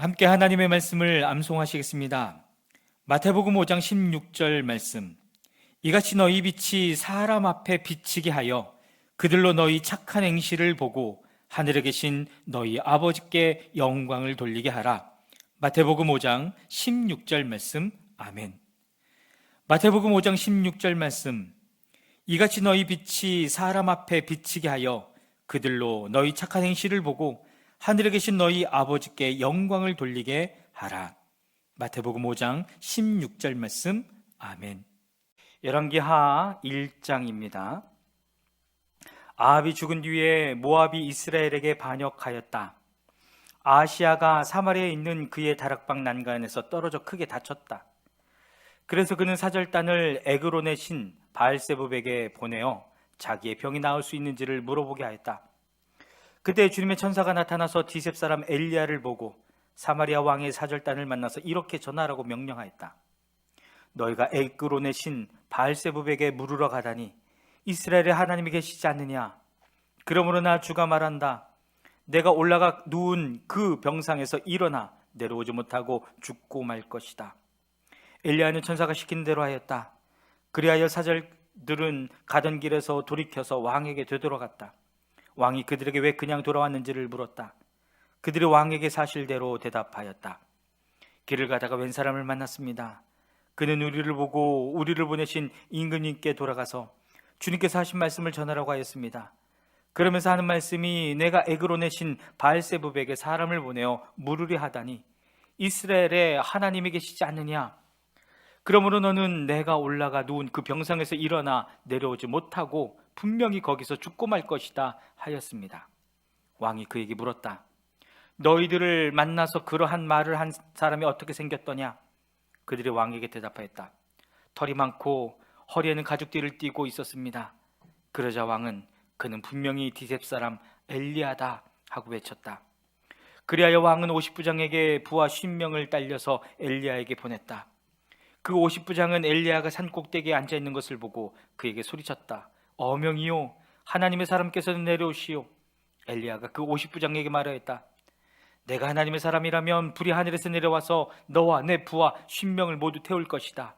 함께 하나님의 말씀을 암송하시겠습니다. 마태복음 5장 16절 말씀. 이같이 너희 빛이 사람 앞에 비치게 하여 그들로 너희 착한 행실을 보고 하늘에 계신 너희 아버지께 영광을 돌리게 하라. 마태복음 5장 16절 말씀. 아멘. 마태복음 5장 16절 말씀. 이같이 너희 빛이 사람 앞에 비치게 하여 그들로 너희 착한 행실을 보고 하늘에 계신 너희 아버지께 영광을 돌리게 하라. 마태복음 5장 16절 말씀. 아멘. 열왕기하 1장입니다. 아합이 죽은 뒤에 모압이 이스라엘에게 반역하였다. 아시아가 사마리아에 있는 그의 다락방 난간에서 떨어져 크게 다쳤다. 그래서 그는 사절단을 에그론의 신 바알세부백에 보내어 자기의 병이 나을 수 있는지를 물어보게 하였다. 그때 주님의 천사가 나타나서 디셉 사람 엘리야를 보고 사마리아 왕의 사절단을 만나서 이렇게 전하라고 명령하였다. 너희가 에그론의 신 바알세부백에 물으러 가다니 이스라엘에 하나님이 계시지 않느냐? 그러므로 나 주가 말한다. 내가 올라가 누운 그 병상에서 일어나 내려오지 못하고 죽고 말 것이다. 엘리야는 천사가 시킨 대로 하였다. 그리하여 사절들은 가던 길에서 돌이켜서 왕에게 되돌아갔다. 왕이 그들에게 왜 그냥 돌아왔는지를 물었다. 그들이 왕에게 사실대로 대답하였다. 길을 가다가 웬 사람을 만났습니다. 그는 우리를 보고 우리를 보내신 임금님께 돌아가서 주님께서 하신 말씀을 전하라고 하였습니다. 그러면서 하는 말씀이 내가 에그론의 신 바알세부백에 사람을 보내어 물으려 하다니 이스라엘에 하나님이 계시지 않느냐? 그러므로 너는 내가 올라가 누운 그 병상에서 일어나 내려오지 못하고 분명히 거기서 죽고 말 것이다 하였습니다. 왕이 그에게 물었다. 너희들을 만나서 그러한 말을 한 사람이 어떻게 생겼더냐? 그들이 왕에게 대답하였다. 털이 많고 허리에는 가죽띠를 띠고 있었습니다. 그러자 왕은 그는 분명히 디셉 사람 엘리야다 하고 외쳤다. 그리하여 왕은 50부장에게 부하 50명을 딸려서 엘리야에게 보냈다. 그 50부장은 엘리야가 산 꼭대기에 앉아 있는 것을 보고 그에게 소리쳤다. 어명이요 하나님의 사람께서는 내려오시오. 엘리야가 그 50부장에게 말하였다. 내가 하나님의 사람이라면 불이 하늘에서 내려와서 너와 내 부하 50명을 모두 태울 것이다.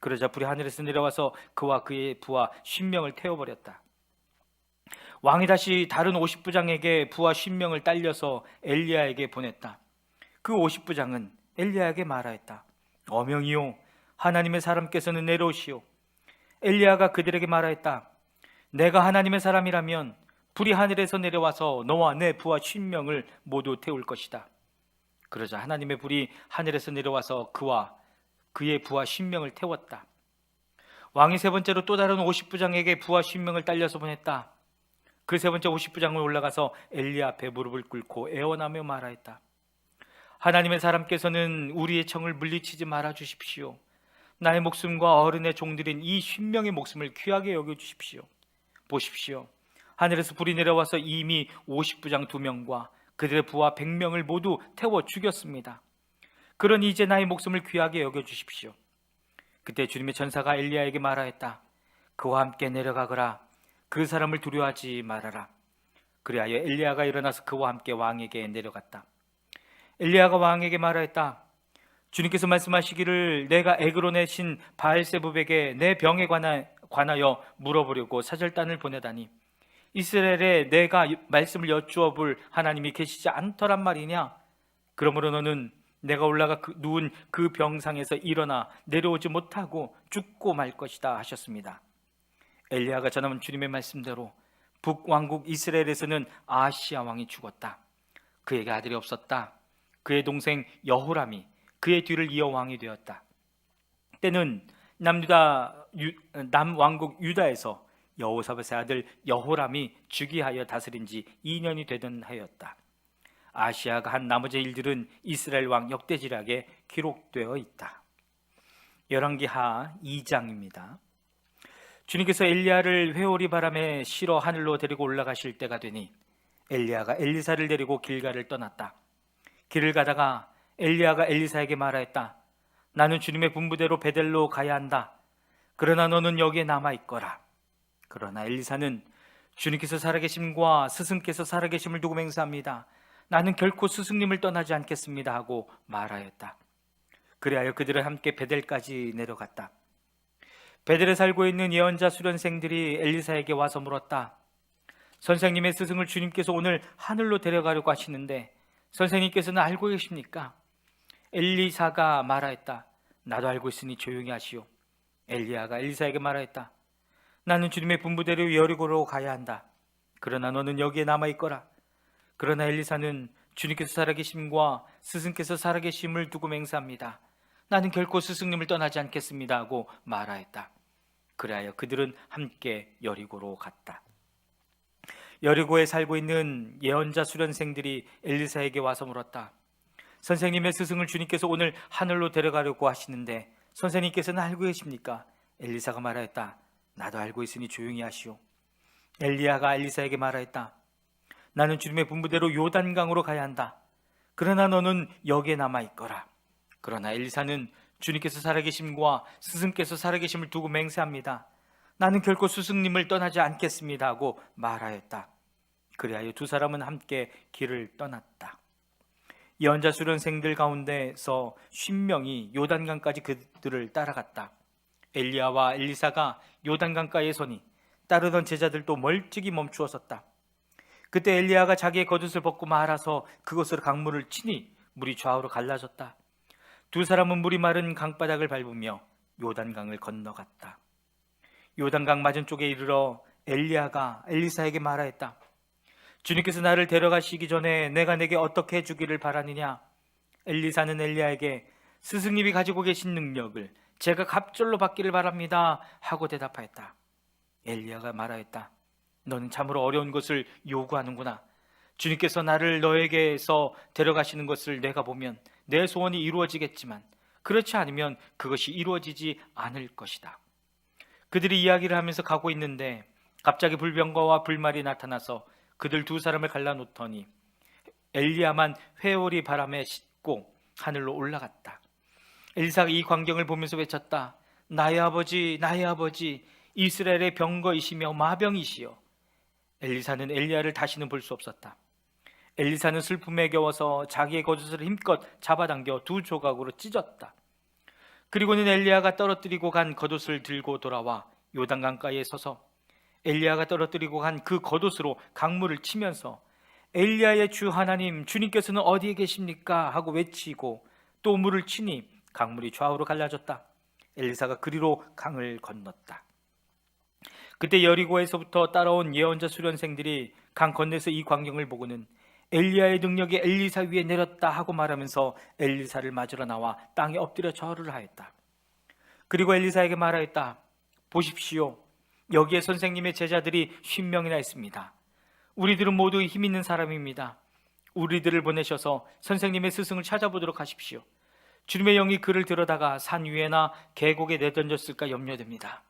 그러자 불이 하늘에서 내려와서 그와 그의 부하 10명을 태워버렸다. 왕이 다시 다른 50부장에게 부하 10명을 딸려서 엘리야에게 보냈다. 그 50부장은 엘리야에게 말하였다. 어명이요 하나님의 사람께서는 내려오시오. 엘리야가 그들에게 말하였다. 내가 하나님의 사람이라면 불이 하늘에서 내려와서 너와 내 부하 10명을 모두 태울 것이다. 그러자 하나님의 불이 하늘에서 내려와서 그와 그의 부하 10명을 태웠다. 왕이 세 번째로 또 다른 50부장에게 부하 10명을 딸려서 보냈다. 그 세 번째 50부장을 올라가서 엘리 앞에 무릎을 꿇고 애원하며 말하였다. 하나님의 사람께서는 우리의 청을 물리치지 말아 주십시오. 나의 목숨과 어른의 종들인 이 10명의 목숨을 귀하게 여겨 주십시오. 보십시오. 하늘에서 불이 내려와서 이미 50부장 2명과 그들의 부하 100명을 모두 태워 죽였습니다. 그러니 이제 나의 목숨을 귀하게 여겨 주십시오. 그때 주님의 천사가 엘리야에게 말하였다. 그와 함께 내려가거라. 그 사람을 두려워하지 말아라. 그리하여 엘리야가 일어나서 그와 함께 왕에게 내려갔다. 엘리야가 왕에게 말하였다. 주님께서 말씀하시기를 내가 에그론의 신 바알세부백에 내 병에 관하, 관하여 물어보려고 사절단을 보내다니 이스라엘에 내가 말씀을 여쭈어 볼 하나님이 계시지 않더란 말이냐? 그러므로 너는 내가 올라가 그, 누운 그 병상에서 일어나 내려오지 못하고 죽고 말 것이다 하셨습니다. 엘리야가 전하면 주님의 말씀대로 북왕국 이스라엘에서는 아시아 왕이 죽었다. 그에게 아들이 없었다. 그의 동생 여호람이 그의 뒤를 이어 왕이 되었다. 때는 남유다 남 왕국 유다에서 여호사밧의 아들 여호람이 즉위하여 다스린 지 2년이 되던 하였다. 아시아가 한 나머지 일들은 이스라엘 왕 역대지략에 기록되어 있다. 열왕기하 2장입니다. 주님께서 엘리야를 회오리 바람에 실어 하늘로 데리고 올라가실 때가 되니 엘리야가 엘리사를 데리고 길가를 떠났다. 길을 가다가 엘리야가 엘리사에게 말하였다. 나는 주님의 분부대로 베델로 가야 한다. 그러나 너는 여기에 남아 있거라. 그러나 엘리사는 주님께서 살아계심과 스승께서 살아계심을 두고 맹세합니다. 나는 결코 스승님을 떠나지 않겠습니다 하고 말하였다. 그리하여 그들은 함께 베델까지 내려갔다. 베델에 살고 있는 예언자 수련생들이 엘리사에게 와서 물었다. 선생님의 스승을 주님께서 오늘 하늘로 데려가려고 하시는데 선생님께서는 알고 계십니까? 엘리사가 말하였다. 나도 알고 있으니 조용히 하시오. 엘리야가 엘리사에게 말하였다. 나는 주님의 분부대로 여리고로 가야 한다. 그러나 너는 여기에 남아 있거라. 그러나 엘리사는 주님께서 살아계심과 스승께서 살아계심을 두고 맹세합니다. 나는 결코 스승님을 떠나지 않겠습니다 하고 말하였다. 그리하여 그들은 함께 여리고로 갔다. 여리고에 살고 있는 예언자 수련생들이 엘리사에게 와서 물었다. 선생님의 스승을 주님께서 오늘 하늘로 데려가려고 하시는데 선생님께서는 알고 계십니까? 엘리사가 말하였다. 나도 알고 있으니 조용히 하시오. 엘리야가 엘리사에게 말하였다. 나는 주님의 분부대로 요단강으로 가야 한다. 그러나 너는 여기에 남아 있거라. 그러나 엘리사는 주님께서 살아계심과 스승께서 살아계심을 두고 맹세합니다. 나는 결코 스승님을 떠나지 않겠습니다 하고 말하였다. 그리하여 두 사람은 함께 길을 떠났다. 예언자 수련생들 가운데서 쉰명이 요단강까지 그들을 따라갔다. 엘리야와 엘리사가 요단강가에 서니 따르던 제자들도 멀찍이 멈추어 섰다. 그때 엘리야가 자기의 겉옷을 벗고 말아서 그것으로 강물을 치니 물이 좌우로 갈라졌다. 두 사람은 물이 마른 강바닥을 밟으며 요단강을 건너갔다. 요단강 맞은 쪽에 이르러 엘리야가 엘리사에게 말하였다. 주님께서 나를 데려가시기 전에 내가 내게 어떻게 해주기를 바라느냐? 엘리사는 엘리야에게 스승님이 가지고 계신 능력을 제가 갑절로 받기를 바랍니다 하고 대답하였다. 엘리야가 말하였다. 너는 참으로 어려운 것을 요구하는구나. 주님께서 나를 너에게서 데려가시는 것을 내가 보면 내 소원이 이루어지겠지만 그렇지 않으면 그것이 이루어지지 않을 것이다. 그들이 이야기를 하면서 가고 있는데 갑자기 불병거와 불말이 나타나서 그들 두 사람을 갈라놓더니 엘리야만 회오리 바람에 싣고 하늘로 올라갔다. 엘사가 이 광경을 보면서 외쳤다. 나의 아버지, 나의 아버지, 이스라엘의 병거이시며 마병이시여. 엘리사는 엘리야를 다시는 볼 수 없었다. 엘리사는 슬픔에 겨워서 자기의 겉옷을 힘껏 잡아당겨 두 조각으로 찢었다. 그리고는 엘리야가 떨어뜨리고 간 겉옷을 들고 돌아와 요단강가에 서서 엘리야가 떨어뜨리고 간 그 겉옷으로 강물을 치면서 엘리야의 주 하나님 주님께서는 어디에 계십니까 하고 외치고 또 물을 치니 강물이 좌우로 갈라졌다. 엘리사가 그리로 강을 건넜다. 그때 여리고에서부터 따라온 예언자 수련생들이 강 건너서 이 광경을 보고는 엘리야의 능력이 엘리사 위에 내렸다 하고 말하면서 엘리사를 맞으러 나와 땅에 엎드려 절을 하였다. 그리고 엘리사에게 말하였다. 보십시오. 여기에 선생님의 제자들이 쉰 명이나 있습니다. 우리들은 모두 힘 있는 사람입니다. 우리들을 보내셔서 선생님의 스승을 찾아보도록 하십시오. 주님의 영이 그를 들어다가 산 위에나 계곡에 내던졌을까 염려됩니다.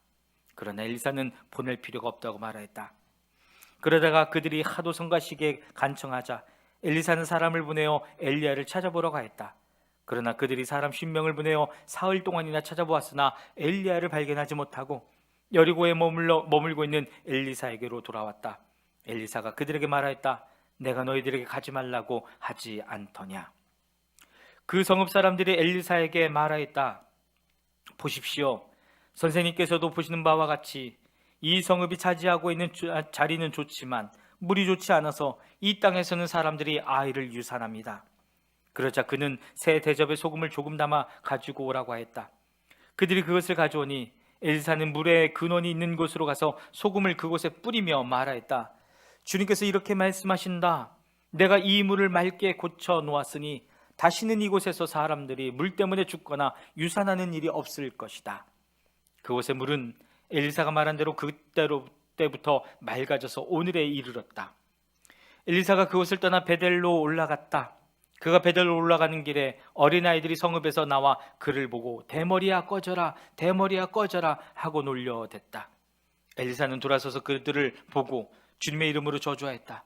그러나 엘리사는 보낼 필요가 없다고 말하였다. 그러다가 그들이 하도 성가시게 간청하자 엘리사는 사람을 보내어 엘리야를 찾아보러 가했다. 그러나 그들이 사람 10명을 보내어 사흘 동안이나 찾아보았으나 엘리야를 발견하지 못하고 여리고에 머물러 머물고 있는 엘리사에게로 돌아왔다. 엘리사가 그들에게 말하였다. 내가 너희들에게 가지 말라고 하지 않더냐. 그 성읍 사람들이 엘리사에게 말하였다. 보십시오. 선생님께서도 보시는 바와 같이 이 성읍이 차지하고 있는 자리는 좋지만 물이 좋지 않아서 이 땅에서는 사람들이 아이를 유산합니다. 그러자 그는 새 대접에 소금을 조금 담아 가지고 오라고 하였다. 그들이 그것을 가져오니 엘사는 물에 근원이 있는 곳으로 가서 소금을 그곳에 뿌리며 말하였다. 주님께서 이렇게 말씀하신다. 내가 이 물을 맑게 고쳐 놓았으니 다시는 이곳에서 사람들이 물 때문에 죽거나 유산하는 일이 없을 것이다. 그곳의 물은 엘리사가 말한 대로 그때로 때부터 맑아져서 오늘에 이르렀다. 엘리사가 그곳을 떠나 베델로 올라갔다. 그가 베델로 올라가는 길에 어린아이들이 성읍에서 나와 그를 보고 대머리야 꺼져라 대머리야 꺼져라 하고 놀려댔다. 엘리사는 돌아서서 그들을 보고 주님의 이름으로 저주하였다.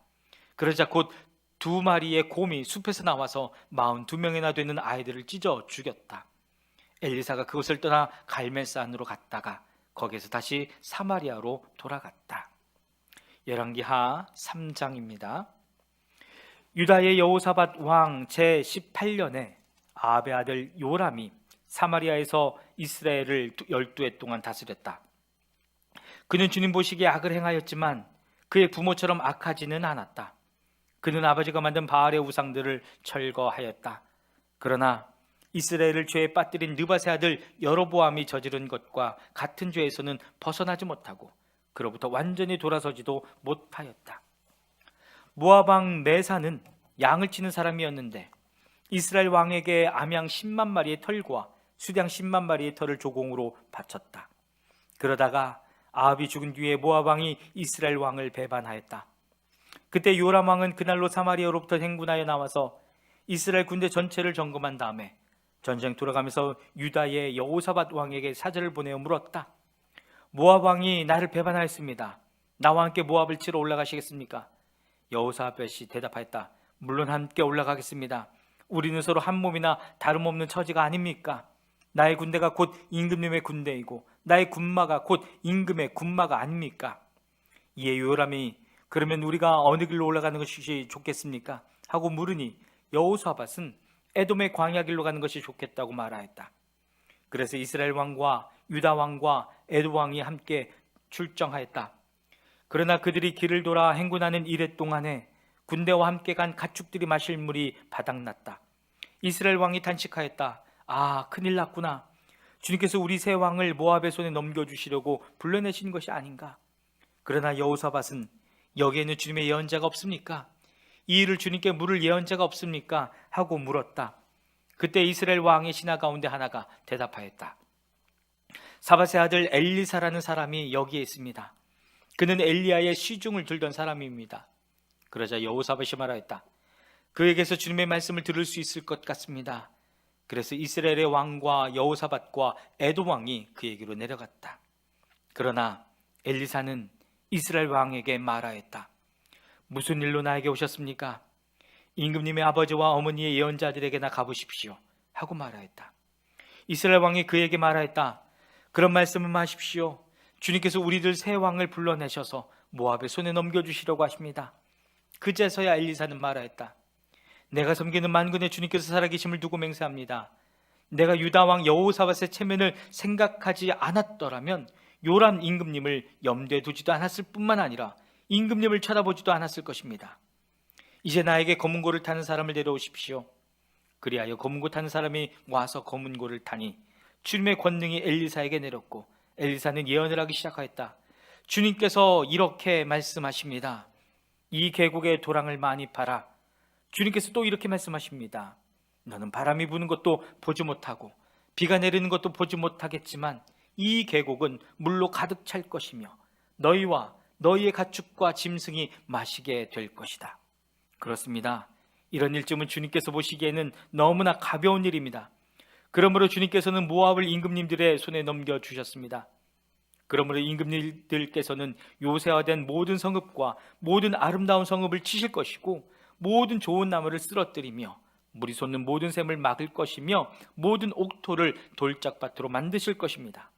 그러자 곧 두 마리의 곰이 숲에서 나와서 마흔 두 명이나 되는 아이들을 찢어 죽였다. 엘리사가 그곳을 떠나 갈멜산으로 갔다가 거기에서 다시 사마리아로 돌아갔다. 열왕기하 3장입니다. 유다의 여호사밧 왕 제 18년에 아합의 아들 요람이 사마리아에서 이스라엘을 12해 동안 다스렸다. 그는 주님 보시기에 악을 행하였지만 그의 부모처럼 악하지는 않았다. 그는 아버지가 만든 바알의 우상들을 철거하였다. 그러나 이스라엘을 죄에 빠뜨린 느바세 아들 여로보암이 저지른 것과 같은 죄에서는 벗어나지 못하고 그로부터 완전히 돌아서지도 못하였다. 왕 메사는 양을 치는 사람이었는데 이스라엘 왕에게 암양 10만 마리의 털과 수량 10만 마리의 털을 조공으로 바쳤다. 그러다가 아합이 죽은 뒤에 모압 왕이 이스라엘 왕을 배반하였다. 그때 요람 왕은 그날로 사마리아로부터 행군하여 나와서 이스라엘 군대 전체를 점검한 다음에 전쟁 돌아가면서 유다의 여호사밧 왕에게 사절을 보내어 물었다. 모압 왕이 나를 배반하였습니다. 나와 함께 모압을 치러 올라가시겠습니까? 여호사밧이 대답하였다. 물론 함께 올라가겠습니다. 우리는 서로 한 몸이나 다름없는 처지가 아닙니까? 나의 군대가 곧 임금님의 군대이고 나의 군마가 곧 임금의 군마가 아닙니까? 이에 요람이 그러면 우리가 어느 길로 올라가는 것이 좋겠습니까? 하고 물으니 여호사밧은 에돔의 광야 길로 가는 것이 좋겠다고 말하였다. 그래서 이스라엘 왕과 유다 왕과 에돔 왕이 함께 출정하였다. 그러나 그들이 길을 돌아 행군하는 이래 동안에 군대와 함께 간 가축들이 마실 물이 바닥났다. 이스라엘 왕이 단식하였다. 아, 큰일 났구나. 주님께서 우리 세 왕을 모압의 손에 넘겨주시려고 불러내신 것이 아닌가. 그러나 여호사밧은 여기에는 주님의 예언자가 없습니까? 이 일을 주님께 물을 예언자가 없습니까? 하고 물었다. 그때 이스라엘 왕의 신하 가운데 하나가 대답하였다. 사밧의 아들 엘리사라는 사람이 여기에 있습니다. 그는 엘리야의 시중을 들던 사람입니다. 그러자 여호사밧이 말하였다. 그에게서 주님의 말씀을 들을 수 있을 것 같습니다. 그래서 이스라엘의 왕과 여호사밧과 에돔 왕이 그에게로 내려갔다. 그러나 엘리사는 이스라엘 왕에게 말하였다. 무슨 일로 나에게 오셨습니까? 임금님의 아버지와 어머니의 예언자들에게나 가보십시오. 하고 말하였다. 이스라엘 왕이 그에게 말하였다. 그런 말씀을 마십시오. 주님께서 우리들 세 왕을 불러내셔서 모압의 손에 넘겨주시려고 하십니다. 그제서야 엘리사는 말하였다. 내가 섬기는 만군의 주님께서 살아계심을 두고 맹세합니다. 내가 유다 왕 여호사밧의 체면을 생각하지 않았더라면 요람 임금님을 염두에 두지도 않았을 뿐만 아니라 임금님을 쳐다보지도 않았을 것입니다. 이제 나에게 검은고를 타는 사람을 데려오십시오. 그리하여 검은고 타는 사람이 와서 검은고를 타니 주님의 권능이 엘리사에게 내렸고 엘리사는 예언을 하기 시작하였다. 주님께서 이렇게 말씀하십니다. 이 계곡에 도랑을 많이 팔아. 주님께서 또 이렇게 말씀하십니다. 너는 바람이 부는 것도 보지 못하고 비가 내리는 것도 보지 못하겠지만 이 계곡은 물로 가득 찰 것이며 너희와 너희의 가축과 짐승이 마시게 될 것이다. 그렇습니다. 이런 일쯤은 주님께서 보시기에는 너무나 가벼운 일입니다. 그러므로 주님께서는 모압을 임금님들의 손에 넘겨 주셨습니다. 그러므로 임금님들께서는 요새화된 모든 성읍과 모든 아름다운 성읍을 치실 것이고 모든 좋은 나무를 쓰러뜨리며 물이 솟는 모든 샘을 막을 것이며 모든 옥토를 돌짝밭으로 만드실 것입니다.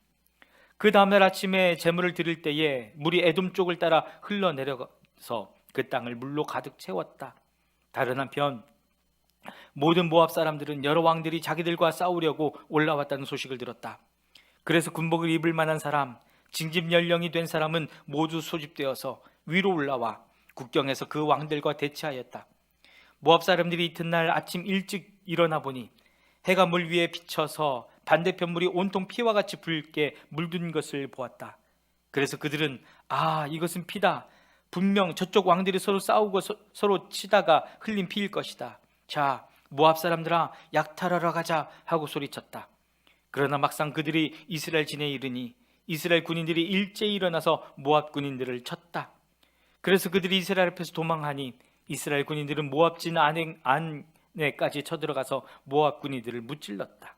그 다음날 아침에 제물을 드릴 때에 물이 에돔 쪽을 따라 흘러내려서 그 땅을 물로 가득 채웠다. 다른 한편 모든 모압 사람들은 여러 왕들이 자기들과 싸우려고 올라왔다는 소식을 들었다. 그래서 군복을 입을 만한 사람, 징집 연령이 된 사람은 모두 소집되어서 위로 올라와 국경에서 그 왕들과 대치하였다. 모압 사람들이 이튿날 아침 일찍 일어나 보니 해가 물 위에 비쳐서 반대편 물이 온통 피와 같이 붉게 물든 것을 보았다. 그래서 그들은 아 이것은 피다. 분명 저쪽 왕들이 서로 싸우고 서, 로 치다가 흘린 피일 것이다. 자 모압 사람들아 약탈하러 가자 하고 소리쳤다. 그러나 막상 그들이 이스라엘 진에 이르니 이스라엘 군인들이 일제히 일어나서 모압 군인들을 쳤다. 그래서 그들이 이스라엘 앞에서 도망하니 이스라엘 군인들은 모압 진 안에까지 쳐들어가서 모압 군인들을 무찔렀다.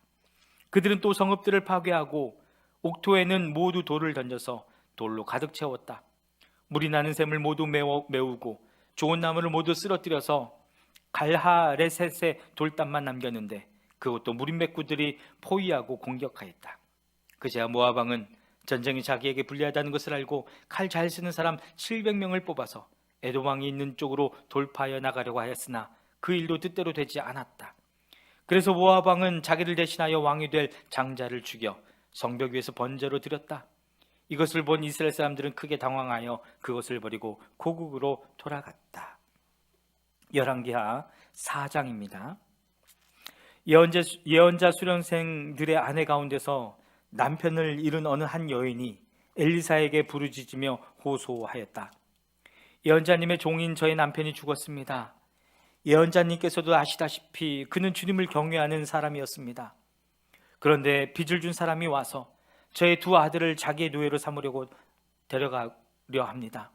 그들은 또 성읍들을 파괴하고 옥토에는 모두 돌을 던져서 돌로 가득 채웠다. 물이 나는 샘을 모두 메우고 좋은 나무를 모두 쓰러뜨려서 갈하레셋의 돌담만 남겼는데 그것도 무린맥구들이 포위하고 공격하였다. 그제야 모아방은 전쟁이 자기에게 불리하다는 것을 알고 칼 잘 쓰는 사람 700명을 뽑아서 에돔 왕이 있는 쪽으로 돌파하여 나가려고 하였으나 그 일도 뜻대로 되지 않았다. 그래서 모압 왕은 자기를 대신하여 왕이 될 장자를 죽여 성벽 위에서 번제로 드렸다. 이것을 본 이스라엘 사람들은 크게 당황하여 그것을 버리고 고국으로 돌아갔다. 열왕기하 4장입니다. 예언자, 예언자 수련생들의 아내 가운데서 남편을 잃은 어느 한 여인이 엘리사에게 부르짖으며 호소하였다. 예언자님의 종인 저의 남편이 죽었습니다. 예언자님께서도 아시다시피 그는 주님을 경외하는 사람이었습니다. 그런데 빚을 준 사람이 와서 저의 두 아들을 자기의 노예로 삼으려고 데려가려 합니다.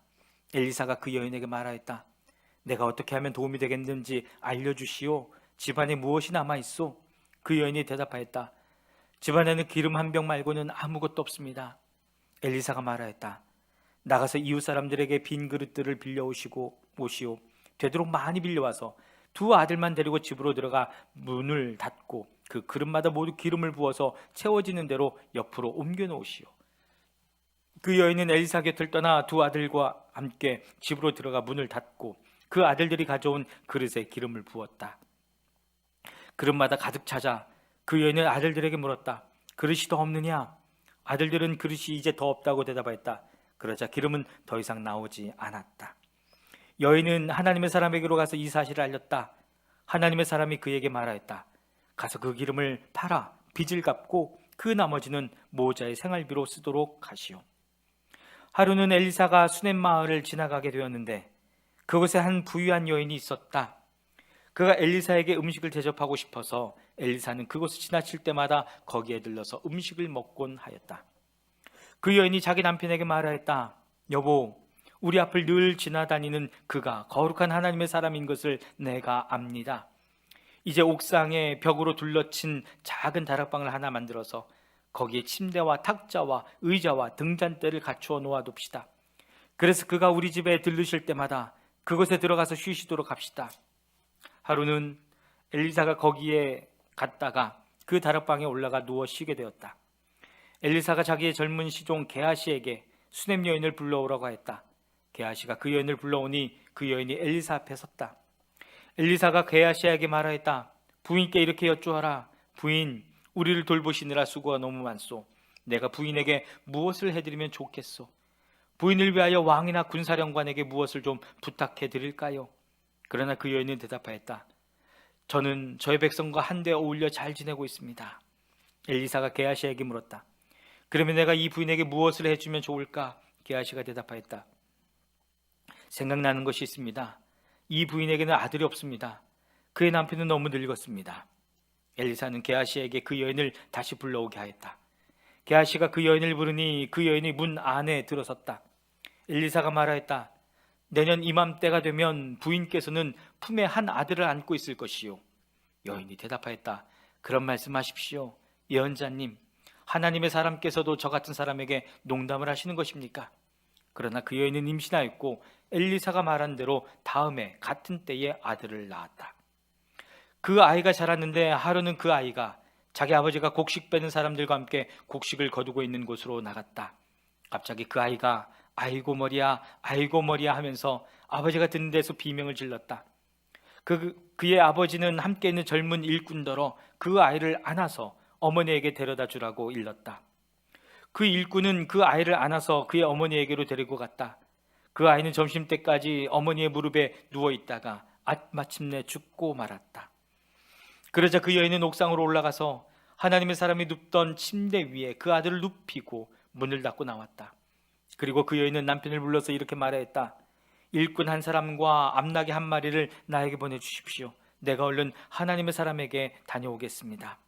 엘리사가 그 여인에게 말하였다. 내가 어떻게 하면 도움이 되겠는지 알려주시오. 집안에 무엇이 남아 있소? 그 여인이 대답하였다. 집안에는 기름 한 병 말고는 아무것도 없습니다. 엘리사가 말하였다. 나가서 이웃 사람들에게 빈 그릇들을 빌려오시고 오시오. 되도록 많이 빌려와서 두 아들만 데리고 집으로 들어가 문을 닫고 그 그릇마다 모두 기름을 부어서 채워지는 대로 옆으로 옮겨 놓으시오. 그 여인은 엘리사 곁을 떠나 두 아들과 함께 집으로 들어가 문을 닫고 그 아들들이 가져온 그릇에 기름을 부었다. 그릇마다 가득 찾아 그 여인은 아들들에게 물었다. 그릇이 더 없느냐? 아들들은 그릇이 이제 더 없다고 대답하였다. 그러자 기름은 더 이상 나오지 않았다. 여인은 하나님의 사람에게로 가서 이 사실을 알렸다. 하나님의 사람이 그에게 말하였다. 가서 그 기름을 팔아 빚을 갚고 그 나머지는 모자의 생활비로 쓰도록 하시오. 하루는 엘리사가 수넴 마을을 지나가게 되었는데 그곳에 한 부유한 여인이 있었다. 그가 엘리사에게 음식을 대접하고 싶어서 엘리사는 그곳을 지나칠 때마다 거기에 들러서 음식을 먹곤 하였다. 그 여인이 자기 남편에게 말하였다. 여보, 우리 앞을 늘 지나다니는 그가 거룩한 하나님의 사람인 것을 내가 압니다. 이제 옥상에 벽으로 둘러친 작은 다락방을 하나 만들어서 거기에 침대와 탁자와 의자와 등잔대를 갖추어 놓아둡시다. 그래서 그가 우리 집에 들르실 때마다 그곳에 들어가서 쉬시도록 합시다. 하루는 엘리사가 거기에 갔다가 그 다락방에 올라가 누워 쉬게 되었다. 엘리사가 자기의 젊은 시종 게하시에게 수넴 여인을 불러오라고 했다. 게하시가 그 여인을 불러오니 그 여인이 엘리사 앞에 섰다. 엘리사가 게하시에게 말하였다. 부인께 이렇게 여쭈어라. 부인, 우리를 돌보시느라 수고가 너무 많소. 내가 부인에게 무엇을 해드리면 좋겠소? 부인을 위하여 왕이나 군사령관에게 무엇을 좀 부탁해 드릴까요? 그러나 그 여인은 대답하였다. 저는 저의 백성과 한데 어울려 잘 지내고 있습니다. 엘리사가 게하시에게 물었다. 그러면 내가 이 부인에게 무엇을 해주면 좋을까? 게하시가 대답하였다. 생각나는 것이 있습니다. 이 부인에게는 아들이 없습니다. 그의 남편은 너무 늙었습니다. 엘리사는 게하시에게 그 여인을 다시 불러오게 하였다. 게하시가 그 여인을 부르니 그 여인이 문 안에 들어섰다. 엘리사가 말하였다. 내년 이맘때가 되면 부인께서는 품에 한 아들을 안고 있을 것이요. 여인이 대답하였다. 그런 말씀하십시오. 예언자님, 하나님의 사람께서도 저 같은 사람에게 농담을 하시는 것입니까? 그러나 그 여인은 임신하였고 엘리사가 말한 대로 다음에 같은 때에 아들을 낳았다. 그 아이가 자랐는데 하루는 그 아이가 자기 아버지가 곡식 빼는 사람들과 함께 곡식을 거두고 있는 곳으로 나갔다. 갑자기 그 아이가 아이고 머리야, 아이고 머리야 하면서 아버지가 듣는 데서 비명을 질렀다. 그, 그의 아버지는 함께 있는 젊은 일꾼더러 그 아이를 안아서 어머니에게 데려다 주라고 일렀다. 그 일꾼은 그 아이를 안아서 그의 어머니에게로 데리고 갔다. 그 아이는 점심 때까지 어머니의 무릎에 누워 있다가 아, 마침내 죽고 말았다. 그러자 그 여인은 옥상으로 올라가서 하나님의 사람이 눕던 침대 위에 그 아들을 눕히고 문을 닫고 나왔다. 그리고 그 여인은 남편을 불러서 이렇게 말하였다. 일꾼 한 사람과 암나귀 한 마리를 나에게 보내주십시오. 내가 얼른 하나님의 사람에게 다녀오겠습니다.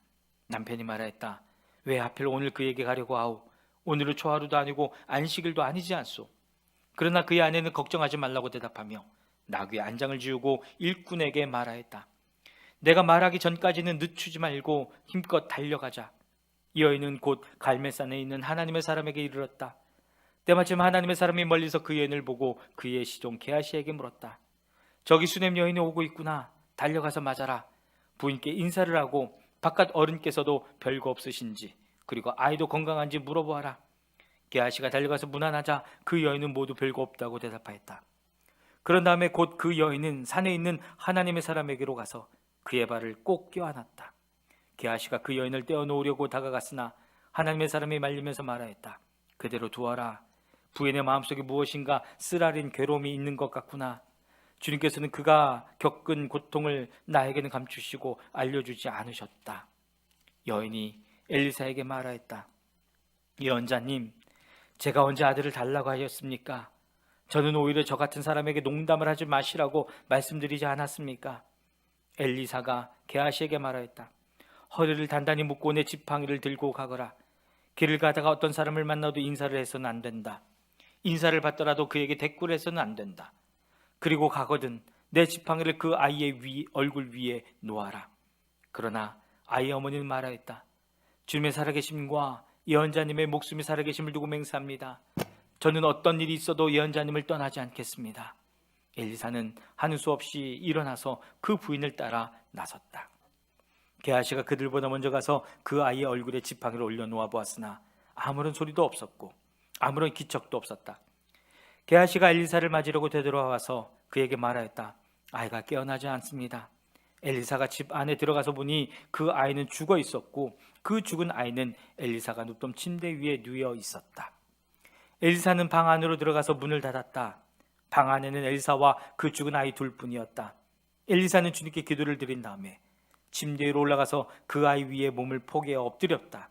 남편이 말하였다. 왜 하필 오늘 그에게 가려고 하오? 오늘은 초하루도 아니고 안식일도 아니지 않소. 그러나 그의 아내는 걱정하지 말라고 대답하며 나귀의 안장을 지우고 일꾼에게 말하였다. 내가 말하기 전까지는 늦추지 말고 힘껏 달려가자. 이 여인은 곧 갈매산에 있는 하나님의 사람에게 이르렀다. 때마침 하나님의 사람이 멀리서 그 여인을 보고 그의 시종 게하시에게 물었다. 저기 수냄 여인이 오고 있구나. 달려가서 맞아라. 부인께 인사를 하고 바깥 어른께서도 별거 없으신지 그리고 아이도 건강한지 물어보아라. 게하시가 달려가서 문안하자 그 여인은 모두 별거 없다고 대답하였다. 그런 다음에 곧 그 여인은 산에 있는 하나님의 사람에게로 가서 그의 발을 꼭 껴안았다. 게하시가 그 여인을 떼어놓으려고 다가갔으나 하나님의 사람이 말리면서 말하였다. 그대로 두어라. 부인의 마음속에 무엇인가 쓰라린 괴로움이 있는 것 같구나. 주님께서는 그가 겪은 고통을 나에게는 감추시고 알려주지 않으셨다. 여인이 엘리사에게 말하였다. 예언자님, 제가 언제 아들을 달라고 하였습니까? 저는 오히려 저 같은 사람에게 농담을 하지 마시라고 말씀드리지 않았습니까? 엘리사가 게하시에게 말하였다. 허리를 단단히 묶고 내 지팡이를 들고 가거라. 길을 가다가 어떤 사람을 만나도 인사를 해서는 안 된다. 인사를 받더라도 그에게 대꾸를 해서는 안 된다. 그리고 가거든 내 지팡이를 그 아이의 위, 얼굴 위에 놓아라. 그러나 아이 어머니는 말하였다. 주님의 살아계심과 예언자님의 목숨이 살아계심을 두고 맹세합니다. 저는 어떤 일이 있어도 예언자님을 떠나지 않겠습니다. 엘리사는 하는 수 없이 일어나서 그 부인을 따라 나섰다. 게하시가 그들보다 먼저 가서 그 아이의 얼굴에 지팡이를 올려놓아 보았으나 아무런 소리도 없었고 아무런 기척도 없었다. 게하시가 엘리사를 맞으려고 되돌아와서 그에게 말하였다. 아이가 깨어나지 않습니다. 엘리사가 집 안에 들어가서 보니 그 아이는 죽어 있었고 그 죽은 아이는 엘리사가 눕던 침대 위에 누워 있었다. 엘리사는 방 안으로 들어가서 문을 닫았다. 방 안에는 엘리사와 그 죽은 아이 둘뿐이었다. 엘리사는 주님께 기도를 드린 다음에 침대 위로 올라가서 그 아이 위에 몸을 포개어 엎드렸다.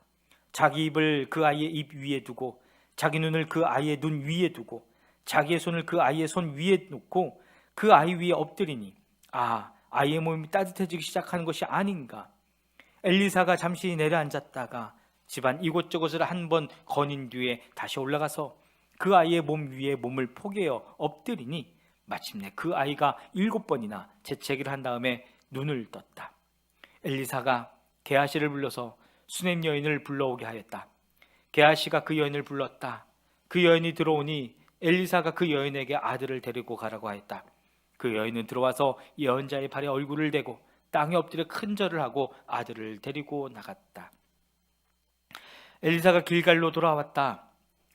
자기 입을 그 아이의 입 위에 두고 자기 눈을 그 아이의 눈 위에 두고 자기의 손을 그 아이의 손 위에 놓고 그 아이 위에 엎드리니 아 아이의 몸이 따뜻해지기 시작하는 것이 아닌가 엘리사가 잠시 내려앉았다가 집안 이곳저곳을 한 번 거닌 뒤에 다시 올라가서 그 아이의 몸 위에 몸을 포개어 엎드리니 마침내 그 아이가 일곱 번이나 재채기를 한 다음에 눈을 떴다. 엘리사가 게하시를 불러서 수넴 여인을 불러오게 하였다. 게하시가 그 여인을 불렀다. 그 여인이 들어오니 엘리사가 그 여인에게 아들을 데리고 가라고 하였다. 그 여인은 들어와서 예언자의 발에 얼굴을 대고 땅에 엎드려 큰 절을 하고 아들을 데리고 나갔다. 엘리사가 길갈로 돌아왔다.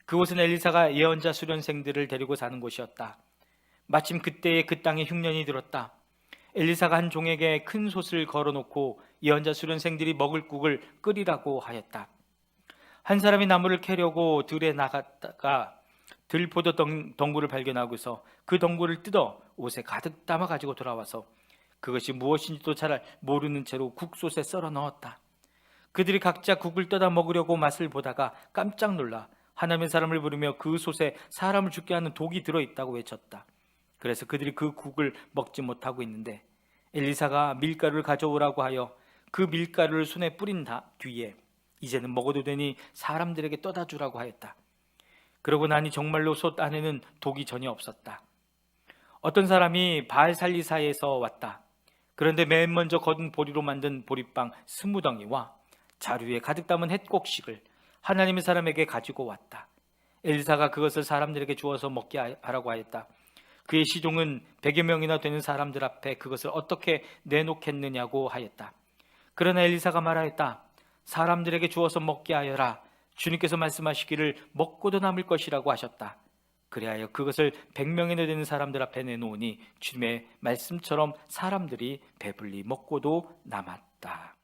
그곳은 엘리사가 예언자 수련생들을 데리고 사는 곳이었다. 마침 그때에 그 땅에 흉년이 들었다. 엘리사가 한 종에게 큰 솥을 걸어놓고 예언자 수련생들이 먹을 국을 끓이라고 하였다. 한 사람이 나무를 캐려고 들에 나갔다가 들포도 덩- 덩굴을 발견하고서 그 덩굴을 뜯어 옷에 가득 담아 가지고 돌아와서 그것이 무엇인지도 잘 모르는 채로 국솥에 썰어 넣었다. 그들이 각자 국을 떠다 먹으려고 맛을 보다가 깜짝 놀라 하나님의 사람을 부르며 그 솥에 사람을 죽게 하는 독이 들어 있다고 외쳤다. 그래서 그들이 그 국을 먹지 못하고 있는데 엘리사가 밀가루를 가져오라고 하여 그 밀가루를 손에 뿌린 다 뒤에 이제는 먹어도 되니 사람들에게 떠다 주라고 하였다. 그러고 나니 정말로 솥 안에는 독이 전혀 없었다. 어떤 사람이 바알 살리사에서 왔다. 그런데 맨 먼저 거둔 보리로 만든 보리빵 스무 덩이와 자루에 가득 담은 햇곡식을 하나님의 사람에게 가지고 왔다. 엘리사가 그것을 사람들에게 주어서 먹게 하라고 하였다. 그의 시종은 백여 명이나 되는 사람들 앞에 그것을 어떻게 내놓겠느냐고 하였다. 그러나 엘리사가 말하였다. 사람들에게 주어서 먹게 하여라. 주님께서 말씀하시기를 먹고도 남을 것이라고 하셨다. 그리하여 그것을 백명이나 되는 사람들 앞에 내놓으니 주님의 말씀처럼 사람들이 배불리 먹고도 남았다.